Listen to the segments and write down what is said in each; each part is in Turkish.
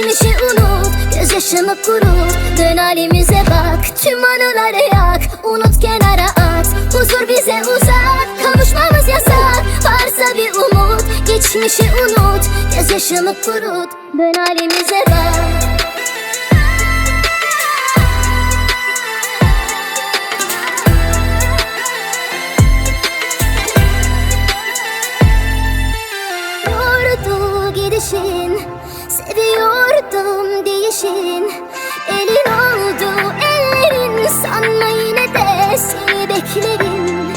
Geçmişi unut Gözyaşımı kurut Dön halimize bak Tüm anıları yak. Unut kenara at Huzur bize uzak. Kavuşmamız yasak Varsa bir umut. Geçmişi unut Gözyaşımı kurut. Dön halimize bak. Yordu gidişin Seviyordum değişin. Elin oldu ellerin Sanma yine de seni beklerim.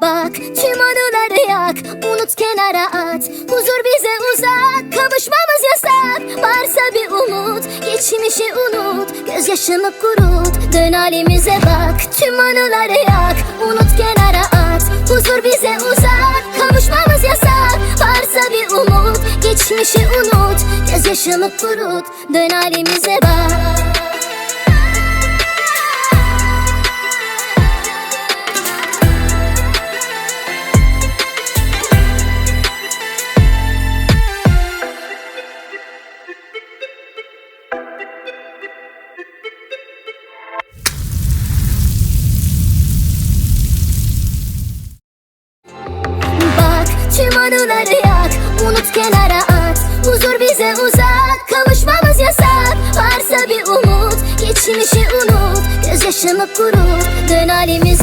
Bak tüm anıları yak Unut kenara at. Huzur bize uzak Kavuşmamız yasak. Varsa bir umut Geçmişi unut. Gözyaşımı kurut Dön halimize bak. Tüm anıları yak Unut kenara Geçmişi unut Gözyaşımı kurut. Dön halimize Bak Gözyaşımı kurut Dön halimize